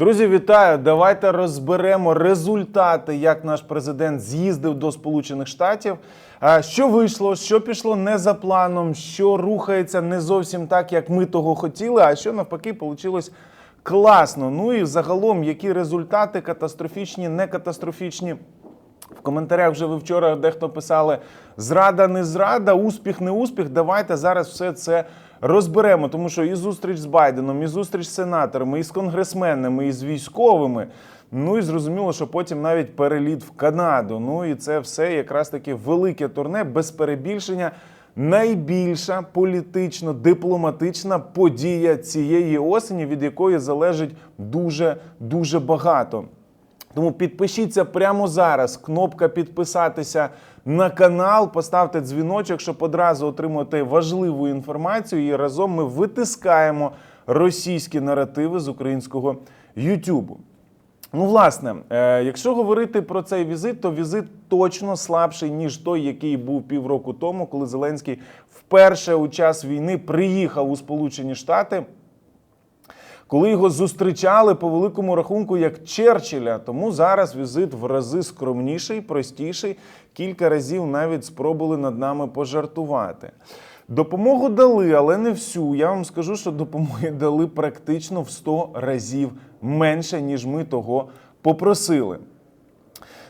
Друзі, вітаю! Давайте розберемо результати, як наш президент з'їздив до Сполучених Штатів. Що вийшло, що пішло не за планом, що рухається не зовсім так, як ми того хотіли, а що навпаки вийшло класно. Ну і загалом, які результати катастрофічні, не катастрофічні. В коментарях вже ви вчора дехто писали зрада, не зрада, успіх, не успіх. Давайте зараз все це розберемо. Тому що і зустріч з Байденом, і зустріч з сенаторами, і з конгресменами, і з військовими. Ну і зрозуміло, що потім навіть переліт в Канаду. Ну і це все якраз таки велике турне без перебільшення. Найбільша політично-дипломатична подія цієї осені, від якої залежить дуже дуже багато. Тому підпишіться прямо зараз. Кнопка підписатися на канал, поставте дзвіночок, щоб одразу отримати важливу інформацію. І разом ми витискаємо російські наративи з українського Ютубу. Ну, власне, е, якщо говорити про цей візит, то візит точно слабший ніж той, який був півроку тому, коли Зеленський вперше у час війни приїхав у Сполучені Штати коли його зустрічали по великому рахунку як Черчилля. Тому зараз візит в рази скромніший, простіший. Кілька разів навіть спробували над нами пожартувати. Допомогу дали, але не всю. Я вам скажу, що допомоги дали практично в 100 разів менше, ніж ми того попросили.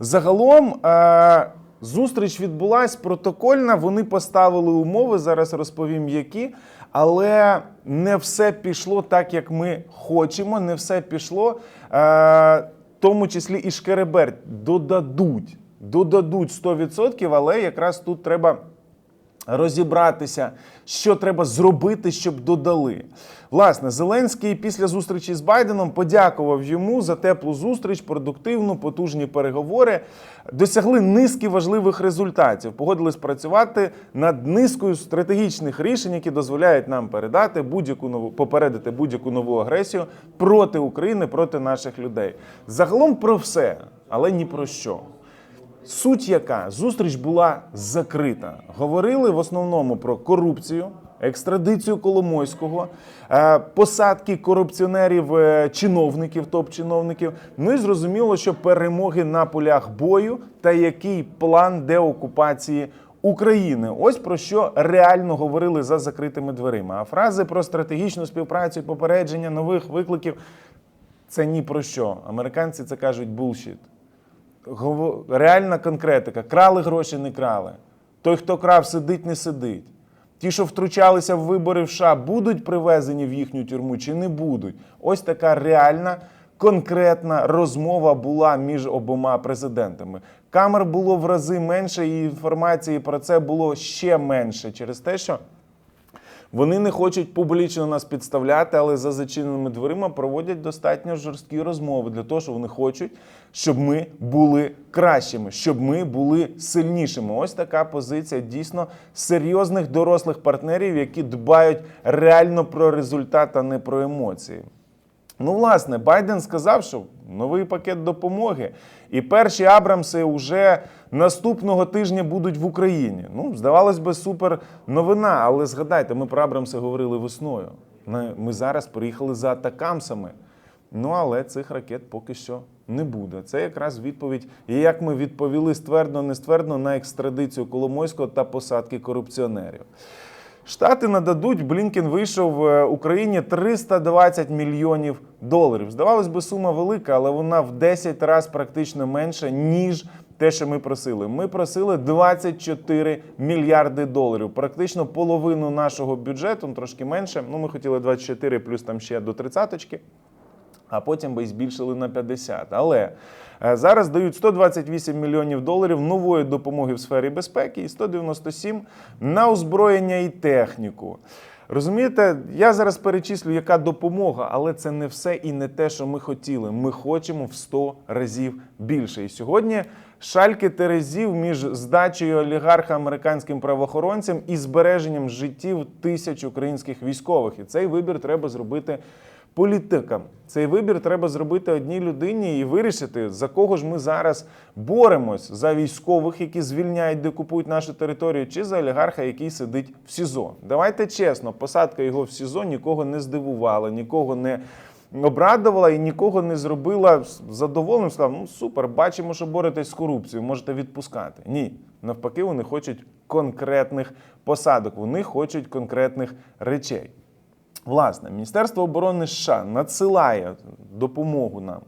Загалом е, зустріч відбулась протокольна. Вони поставили умови. Зараз розповім, які. Але не все пішло так, як ми хочемо. Не все пішло, е, в тому числі і Шкереберть додадуть. Додадуть 100%, але якраз тут треба розібратися, що треба зробити, щоб додали. Власне, Зеленський після зустрічі з Байденом подякував йому за теплу зустріч, продуктивну, потужні переговори. Досягли низки важливих результатів. Погодились працювати над низкою стратегічних рішень, які дозволяють нам передати будь-яку нову попередити будь-яку нову агресію проти України, проти наших людей. Загалом про все, але ні про що. Суть яка зустріч була закрита. Говорили в основному про корупцію, екстрадицію Коломойського, е, посадки корупціонерів, е, чиновників, топ-чиновників. Ну і зрозуміло, що перемоги на полях бою та який план деокупації України. Ось про що реально говорили за закритими дверима. А фрази про стратегічну співпрацю, і попередження нових викликів це ні про що. Американці це кажуть булшіт. Реальна конкретика. Крали гроші, не крали. Той, хто крав, сидить, не сидить. Ті, що втручалися в вибори в США, будуть привезені в їхню тюрму чи не будуть. Ось така реальна, конкретна розмова була між обома президентами. Камер було в рази менше, і інформації про це було ще менше через те, що вони не хочуть публічно нас підставляти, але за зачиненими дверима проводять достатньо жорсткі розмови для того, що вони хочуть, щоб ми були кращими, щоб ми були сильнішими. Ось така позиція дійсно серйозних дорослих партнерів, які дбають реально про результат, а не про емоції. Ну, власне, Байден сказав, що новий пакет допомоги, і перші Абрамси вже наступного тижня будуть в Україні. Ну, здавалось би, супер новина, але згадайте, ми про Абрамси говорили весною. Ми зараз приїхали за атакамсами. Ну, але цих ракет поки що не буде. Це якраз відповідь, і як ми відповіли ствердно, не ствердно на екстрадицію Коломойського та посадки корупціонерів. Штати нададуть, Блінкен вийшов е, Україні 320 мільйонів доларів. Здавалось би, сума велика, але вона в 10 разів практично менша, ніж те, що ми просили. Ми просили 24 мільярди доларів, практично половину нашого бюджету, ну, трошки менше. Ну, ми хотіли 24 плюс там ще до 30-очки а потім би збільшили на 50. Але е, зараз дають 128 мільйонів доларів нової допомоги в сфері безпеки і 197 на озброєння і техніку. Розумієте, я зараз перечислю, яка допомога, але це не все і не те, що ми хотіли. Ми хочемо в 100 разів більше. І сьогодні шальки терезів між здачею олігарха американським правоохоронцям і збереженням життів тисяч українських військових. І цей вибір треба зробити політикам. Цей вибір треба зробити одній людині і вирішити, за кого ж ми зараз боремось за військових, які звільняють, де купують нашу територію, чи за олігарха, який сидить в СІЗО. Давайте чесно, посадка його в СІЗО нікого не здивувала, нікого не обрадувала і нікого не зробила задоволеним. Сказав, ну супер, бачимо, що боретесь з корупцією, можете відпускати. Ні, навпаки, вони хочуть конкретних посадок, вони хочуть конкретних речей. Власне, Міністерство оборони США надсилає допомогу нам.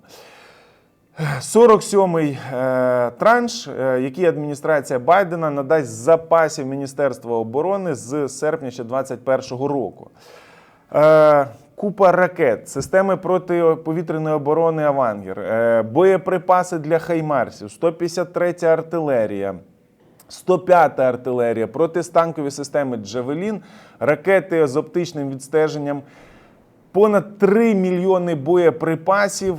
47-й е, транш, е, який адміністрація Байдена надасть з запасів Міністерства оборони з серпня ще 2021 року. Е, купа ракет, системи протиповітряної оборони Авангер, е, боєприпаси для Хаймарсів, 153 артилерія. 105 артилерія, протистанкові системи Джавелін, ракети з оптичним відстеженням, понад 3 мільйони боєприпасів,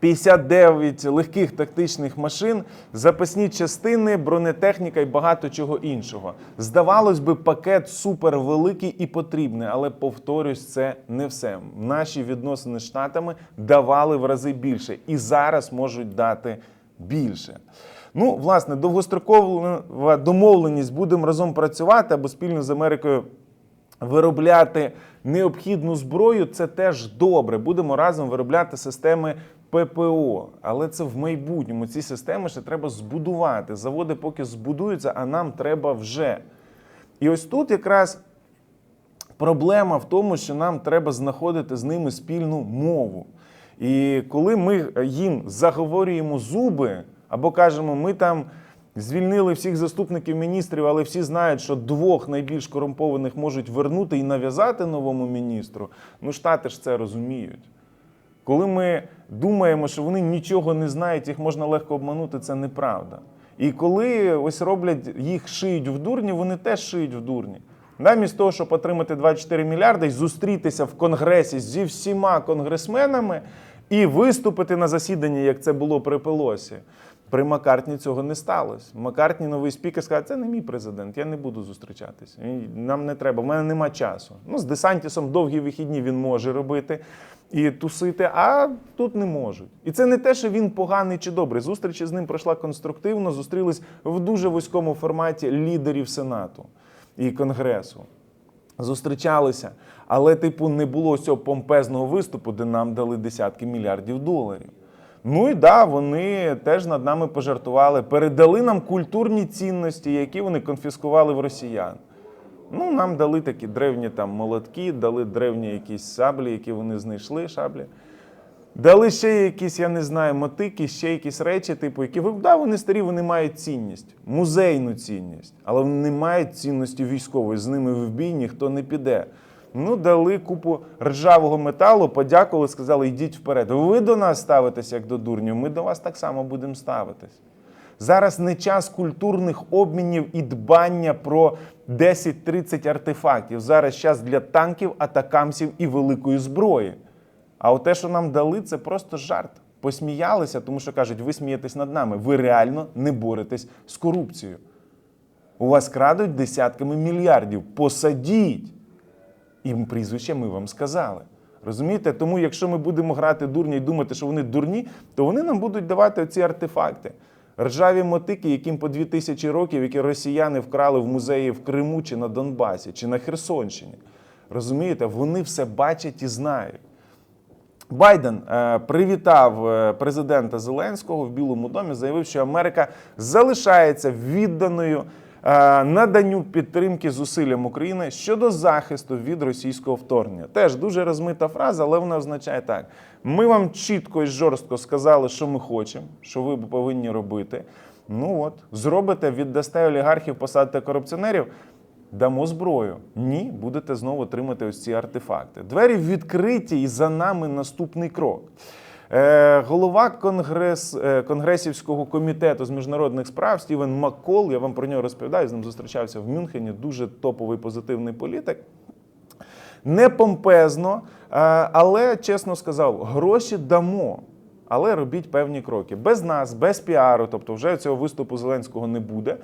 59 легких тактичних машин, запасні частини, бронетехніка і багато чого іншого. Здавалось би, пакет супервеликий і потрібний, але повторюсь, це не все. Наші відносини з штатами давали в рази більше і зараз можуть дати більше. Ну, власне, довгострокова домовленість будемо разом працювати або спільно з Америкою виробляти необхідну зброю. Це теж добре. Будемо разом виробляти системи ППО. Але це в майбутньому. Ці системи ще треба збудувати. Заводи поки збудуються, а нам треба вже. І ось тут якраз проблема в тому, що нам треба знаходити з ними спільну мову. І коли ми їм заговорюємо зуби або кажемо, ми там звільнили всіх заступників міністрів, але всі знають, що двох найбільш корумпованих можуть вернути і нав'язати новому міністру, ну штати ж це розуміють. Коли ми думаємо, що вони нічого не знають, їх можна легко обманути, це неправда. І коли ось роблять їх шиють в дурні, вони теж шиють в дурні. Замість того, щоб отримати 24 мільярди і зустрітися в конгресі зі всіма конгресменами і виступити на засіданні, як це було при Пелосі. При Маккартні цього не сталося. Маккартні новий спікер сказав, це не мій президент, я не буду зустрічатися. Нам не треба, в мене нема часу. Ну, з Десантісом довгі вихідні він може робити і тусити, а тут не можуть. І це не те, що він поганий чи добрий. Зустріч з ним пройшла конструктивно, зустрілись в дуже вузькому форматі лідерів Сенату і Конгресу. Зустрічалися, але, типу, не було цього помпезного виступу, де нам дали десятки мільярдів доларів. Ну і да, вони теж над нами пожартували, передали нам культурні цінності, які вони конфіскували в росіян. Ну, нам дали такі древні там молотки, дали древні якісь саблі, які вони знайшли, шаблі. Дали ще якісь, я не знаю, мотики, ще якісь речі, типу, які да, вони старі, вони мають цінність, музейну цінність, але вони не мають цінності військової. З ними в бій ніхто не піде. Ну, дали купу ржавого металу, подякували, сказали, йдіть вперед. Ви до нас ставитесь як до дурнів, ми до вас так само будемо ставитись. Зараз не час культурних обмінів і дбання про 10-30 артефактів. Зараз час для танків, атакамсів і великої зброї. А те, що нам дали, це просто жарт. Посміялися, тому що кажуть, ви смієтесь над нами. Ви реально не боретесь з корупцією. У вас крадуть десятками мільярдів. Посадіть. І прізвище ми вам сказали. Розумієте? Тому, якщо ми будемо грати дурні і думати, що вони дурні, то вони нам будуть давати ці артефакти. Ржаві мотики, яким по дві тисячі років, які росіяни вкрали в музеї в Криму чи на Донбасі, чи на Херсонщині. Розумієте, вони все бачать і знають. Байден е, привітав е, президента Зеленського в Білому домі, заявив, що Америка залишається відданою наданню підтримки зусиллям України щодо захисту від російського вторгнення. Теж дуже розмита фраза, але вона означає так: ми вам чітко і жорстко сказали, що ми хочемо, що ви повинні робити. Ну от, зробите, віддасте олігархів, посадите корупціонерів. Дамо зброю. Ні, будете знову отримати ось ці артефакти. Двері відкриті, і за нами наступний крок. Е, голова конгрес, е, Конгресівського комітету з міжнародних справ Стівен Маккол, я вам про нього розповідаю, з ним зустрічався в Мюнхені, дуже топовий позитивний політик. Не помпезно, е, але чесно сказав, гроші дамо. Але робіть певні кроки. Без нас, без піару, тобто вже цього виступу Зеленського не буде.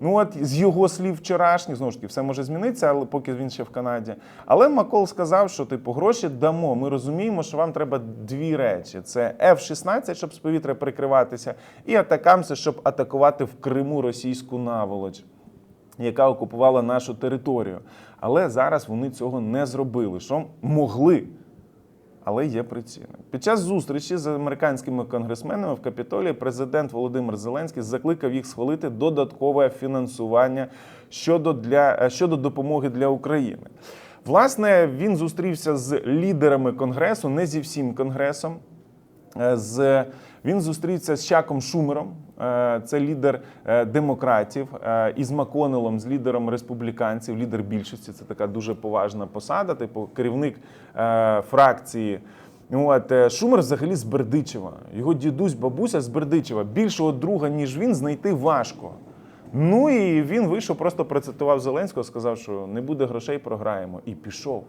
Ну от з його слів вчорашніх, знову ж таки, все може змінитися, але поки він ще в Канаді. Але Макол сказав, що типу гроші дамо. Ми розуміємо, що вам треба дві речі: це F-16, щоб з повітря прикриватися, і атакамси, щоб атакувати в Криму російську наволоч. Яка окупувала нашу територію. Але зараз вони цього не зробили. Що могли? Але є причини. Під час зустрічі з американськими конгресменами в Капітолії президент Володимир Зеленський закликав їх схвалити додаткове фінансування щодо, для, е, щодо допомоги для України. Власне, він зустрівся з лідерами конгресу, не зі всім конгресом. Е, З він зустрівся з Чаком Шумером, е, це лідер е, демократів, е, і з Маконелом, з лідером республіканців, лідер більшості. Це така дуже поважна посада, типу керівник фракції. От Шумер взагалі з Бердичева. Його дідусь, бабуся з Бердичева. Більшого друга, ніж він, знайти важко. Ну і він вийшов, просто процитував Зеленського, сказав, що не буде грошей, програємо. І пішов.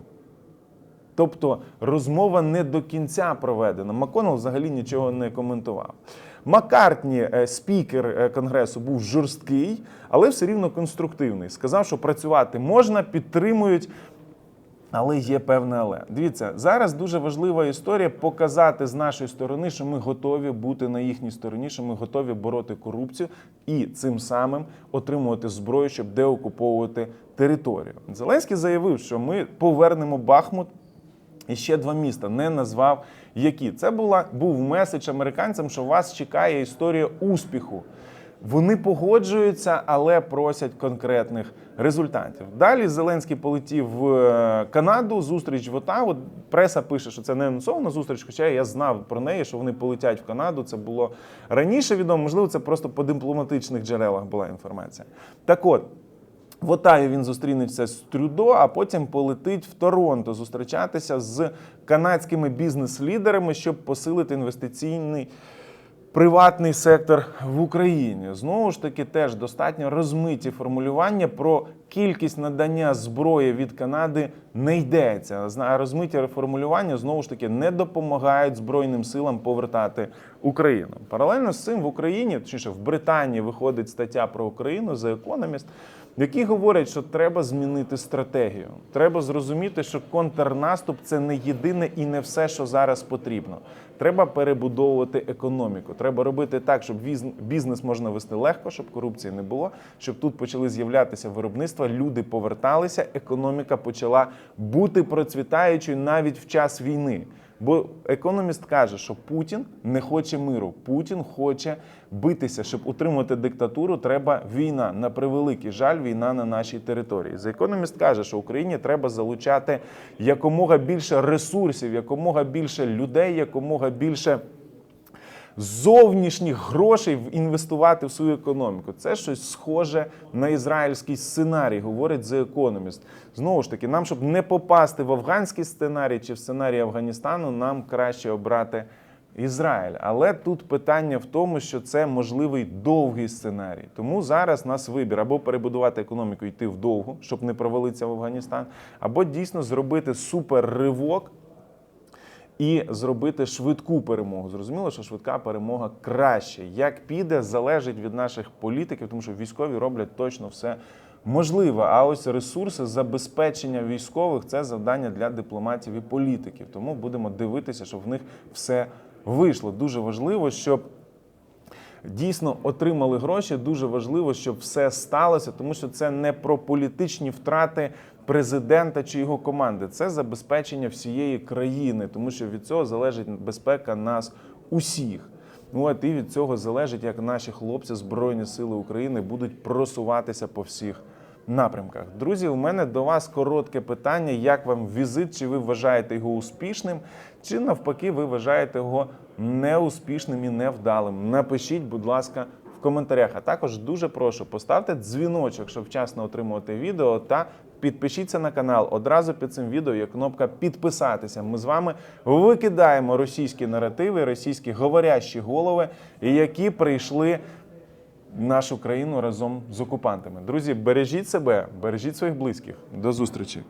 Тобто розмова не до кінця проведена. Маконел взагалі нічого не коментував. Маккартні, е, спікер е, конгресу, був жорсткий, але все рівно конструктивний. Сказав, що працювати можна, підтримують. Але є певне але. Дивіться, зараз дуже важлива історія показати з нашої сторони, що ми готові бути на їхній стороні, що ми готові бороти корупцію і цим самим отримувати зброю, щоб деокуповувати територію. Зеленський заявив, що ми повернемо Бахмут. І ще два міста не назвав які. Це була був меседж американцям, що вас чекає історія успіху. Вони погоджуються, але просять конкретних результатів. Далі Зеленський полетів в е, Канаду. Зустріч в Отаву. Преса пише, що це не анонсована зустріч, хоча я знав про неї, що вони полетять в Канаду. Це було раніше відомо. Можливо, це просто по дипломатичних джерелах була інформація. Так от. В Отаві він зустрінеться з Трюдо, а потім полетить в Торонто зустрічатися з канадськими бізнес-лідерами, щоб посилити інвестиційний приватний сектор в Україні. Знову ж таки, теж достатньо розмиті формулювання про кількість надання зброї від Канади не йдеться. Розмиті формулювання знову ж таки не допомагають Збройним силам повертати Україну. Паралельно з цим в Україні, точніше в Британії, виходить стаття про Україну The Economist, в якій говорять, що треба змінити стратегію. Треба зрозуміти, що контрнаступ це не єдине і не все, що зараз потрібно. Треба перебудовувати економіку. Треба робити так, щоб бізнес можна вести легко, щоб корупції не було, щоб тут почали з'являтися виробництва, люди поверталися, економіка почала бути процвітаючою навіть в час війни. Бо економіст каже, що Путін не хоче миру. Путін хоче битися, щоб утримувати диктатуру. Треба війна. На превеликий жаль, війна на нашій території. За економіст каже, що Україні треба залучати якомога більше ресурсів, якомога більше людей, якомога більше зовнішніх грошей інвестувати в свою економіку. Це щось схоже на ізраїльський сценарій, говорить The Economist. Знову ж таки, нам, щоб не попасти в афганський сценарій чи в сценарій Афганістану, нам краще обрати Ізраїль. Але тут питання в тому, що це можливий довгий сценарій. Тому зараз нас вибір або перебудувати економіку, йти вдовгу, щоб не провалитися в Афганістан, або дійсно зробити суперривок і зробити швидку перемогу. Зрозуміло, що швидка перемога краще. Як піде, залежить від наших політиків, тому що військові роблять точно все можливе. А ось ресурси забезпечення військових це завдання для дипломатів і політиків. Тому будемо дивитися, щоб в них все вийшло. Дуже важливо, щоб дійсно отримали гроші. Дуже важливо, щоб все сталося, тому що це не про політичні втрати президента чи його команди. Це забезпечення всієї країни, тому що від цього залежить безпека нас усіх. Ну от і від цього залежить, як наші хлопці Збройні Сили України будуть просуватися по всіх напрямках. Друзі, у мене до вас коротке питання: як вам візит? Чи ви вважаєте його успішним, чи навпаки, ви вважаєте його неуспішним і невдалим? Напишіть, будь ласка, в коментарях. А також дуже прошу поставте дзвіночок, щоб вчасно отримувати відео та. Підпишіться на канал. Одразу під цим відео є кнопка підписатися. Ми з вами викидаємо російські наративи, російські говорящі голови, які прийшли в нашу країну разом з окупантами. Друзі, бережіть себе, бережіть своїх близьких. До зустрічі.